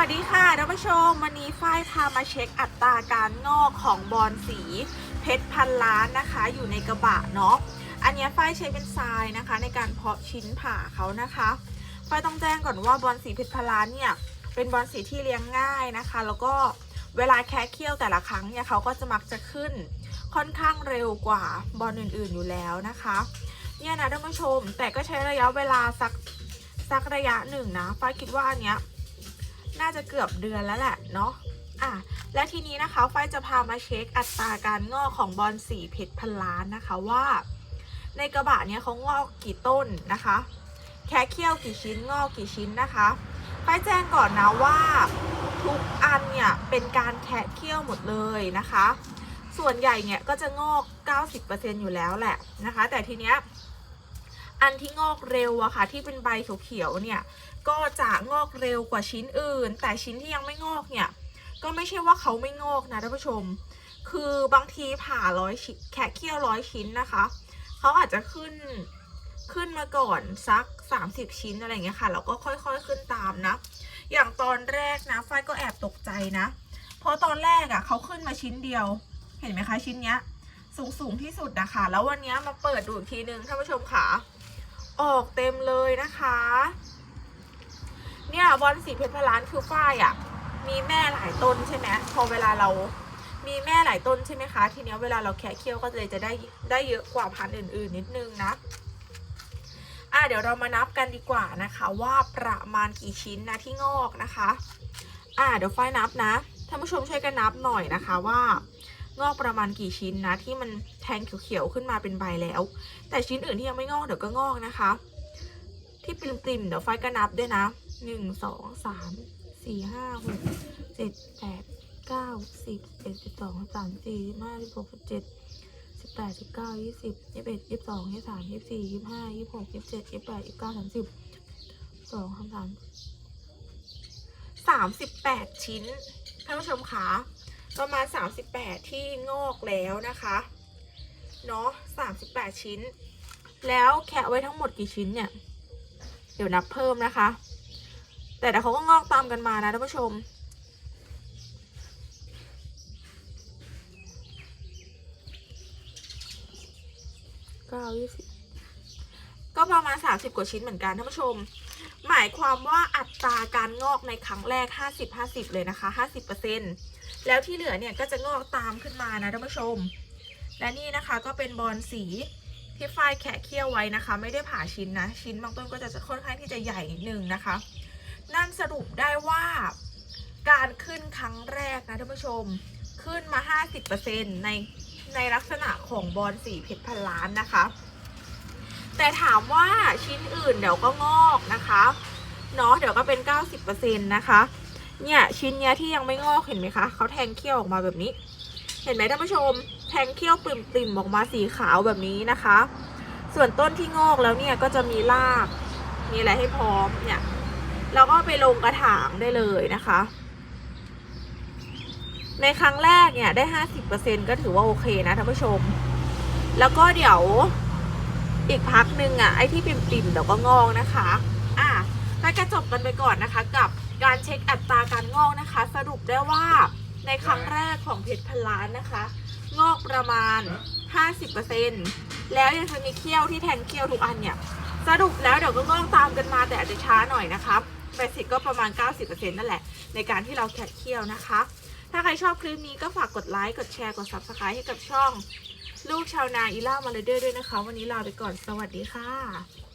วัสดีค่ะท่านผู้ชม วันนี้ฝ้ายพามาเช็คอัตราการงอกของบอลสี เพชรพันล้านนะคะ อยู่ในกระบะเนาะอันนี้ฝ้ายใช้เป็นทรายนะคะ ในการเพาะชิ้นผ่าเขานะคะฝ้ายต้องแจ้งก่อนว่าบอลสีเพชรพันล้านเนี่ยเป็นบอลสีที่เลี้ยงง่ายนะคะ แล้วก็เวลาแคะเคี้ยวแต่ละครั้งเนี่ยเขาก็จะมักจะขึ้น ค่อนข้างเร็วกว่าบอลอื่นๆอยู่แล้วนะคะเนี่ยนะท่านผู้ชมแต่ก็ใช้ระยะเวลาสักสักระยะหนึ่งนะฝ้ายคิดว่าอันเนี้ย น่าจะเกือบเดือนแล้วแหละเนาะอะและทีนี้นะคะฝ้ายจะพามาเช็คอัตราการงอกของบอลสีเพชรพันล้านนะคะว่า ในกระบะเนี้ยเขางอกกี่ต้นนะคะ แค่เคี้ยวกี่ชิ้นงอกกี่ชิ้นนะคะฝ้ายแจ้งก่อนนะว่าทุกอันเนี่ยเป็นการแคะเคี้ยวหมดเลยนะคะ ส่วนใหญ่เนี่ยก็จะงอก 90%อยู่แล้วแหละนะคะ แต่ทีเนี้ย อันที่งอกเร็วอะค่ะ ที่เป็นใบเขียวๆเนี่ย ก็จะงอกเร็วกว่าชิ้นอื่น แต่ชิ้นที่ยังไม่งอกเนี่ย ก็ไม่ใช่ว่าเขาไม่งอกนะท่านผู้ชม คือบางทีผ่าร้อยชิ้นแค่เคี่ยวร้อยชิ้นนะคะ เขาอาจจะขึ้นขึ้นมาก่อนสัก 30 ชิ้นอะไรเงี้ยค่ะ แล้วก็ค่อยๆขึ้นตามนะ อย่างตอนแรกนะ ฝ้ายก็แอบตกใจนะ เพราะตอนแรกอะ่ะเขาขึ้นมาชิ้นเดียว เห็นไหมคะชิ้นเนี้ย สูงสูงที่สุดนะคะ แล้ววันเนี้ยมาเปิดดูอีกทีนึงท่านผู้ชมค่ะ ออกเต็มเลยนะคะ เนี่ยบอลสีเพชรพลานคือฝ้ายอะ่ะ มีแม่หลายต้นใช่ไหมพอเวลาเรามีแม่หลายต้นใช่ไหมคะ ทีเนี้ยเวลาเราแคะเคี้ยวก็เลยจะได้ได้เยอะกว่าพันธุ์อื่น ๆ นิดนึงนะอะเดี๋ยวเรามานับกันดีกว่านะคะ ว่าประมาณกี่ชิ้นนะที่งอกนะคะ อะเดี๋ยวฝ้ายนับนะท่านผู้ชมช่วยกันนับหน่อยนะคะว่า งอกประมาณกี่ชิ้นนะ ที่มันแทงเขียวๆขึ้นมาเป็นใบแล้ว แต่ชิ้นอื่นที่ยังไม่งอกเดี๋ยวก็งอกนะคะ ที่ปริมๆเดี๋ยวฝ้ายก็นับด้วยนะหนึ่งสองสามสี่ห้าหกเจ็ดแปดเก้าสิบเอ็ดสิบสองสามสี่ห้าสิบหกสิบเจ็ดสิบแปดสิบเก้ายี่สิบยี่สิบเอ็ดยี่สิบสองยี่สิบสามยี่สิบสี่ยี่สิบห้ายี่สิบหกยี่สิบเจ็ดยี่สิบแปดยี่สิบเก้าสามสิบสองสามสามสามสิบแปดชิ้นท่านผู้ชมคะ ประมาณสามสิบแปดที่งอกแล้วนะคะเนาะสามสิบแปดชิ้น แล้วแคะไว้ทั้งหมดกี่ชิ้นเนี่ย เดี๋ยวนับเพิ่มนะคะ แต่เดี๋ยวเขาก็งอกตามกันมานะท่านผู้ชมเก้ายี่สิบก็ประมาณสามสิบกว่าชิ้นเหมือนกันท่านผู้ชม หมายความว่าอัตราการงอกในครั้งแรกห้าสิบห้าสิบเลยนะคะห้าสิบเปอร์เซ็นแล้วที่เหลือเนี่ยก็จะงอกตามขึ้นมานะท่านผู้ชม และนี่นะคะก็เป็นบอลสีที่ฝ้ายแคะเคี่ยวไว้นะคะ ไม่ได้ผ่าชิ้นนะ ชิ้นบางต้นก็จะค่อนข้างที่จะใหญ่นิดนึงนะคะ นั่นสรุปได้ว่าการขึ้นครั้งแรกนะท่านผู้ชมขึ้นมา 50%ในในลักษณะของบอลสีเพชรพันล้านนะคะ แต่ถามว่าชิ้นอื่นเดี๋ยวก็งอกนะคะเนาะเดี๋ยวก็เป็น 90%นะคะเนี่ยชิ้นเนี้ยที่ยังไม่งอกเห็นไหมคะเขาแทงเขี้ยวออกมาแบบนี้ เห็นไหมท่านผู้ชม แทงเขี้ยวปริมๆออกมาสีขาวแบบนี้นะคะ ส่วนต้นที่งอกแล้วเนี่ยก็จะมีราก มีอะไรให้พร้อมเนี่ยเราก็ไปลงกระถางได้เลยนะคะ ในครั้งแรกเนี่ยได้ห้าสิบเปอร์เซ็นก็ถือว่าโอเคนะท่านผู้ชม แล้วก็เดี๋ยว อีกพักหนึ่งอะไอ้ที่ปิ่มๆเดี๋ยวก็งอกนะคะอะก็จะจบกันไปก่อนนะคะ กับการเช็คอัตราการงอกนะคะ สรุปได้ว่าในครั้งแรกของเพชรพันล้านนะคะ งอกประมาณ 50%แล้วยังจะมีเขี้ยวที่แทงเขี้ยวทุกอันเนี่ยสรุปแล้วเดี๋ยวก็งอกตามกันมาแต่อาจจะช้าหน่อยนะครับเบสิกก็ประมาณ 90%นั่นแหละ ในการที่เราแคะเขี้ยวนะคะ ถ้าใครชอบคลิปนี้ก็ฝากกดไลค์ กดแชร์ กด Subscribe ให้กับช่อง ลูกชาวนาอีล่ามาเลยเดอร์ด้วยนะคะ วันนี้ลาไปก่อนสวัสดีค่ะ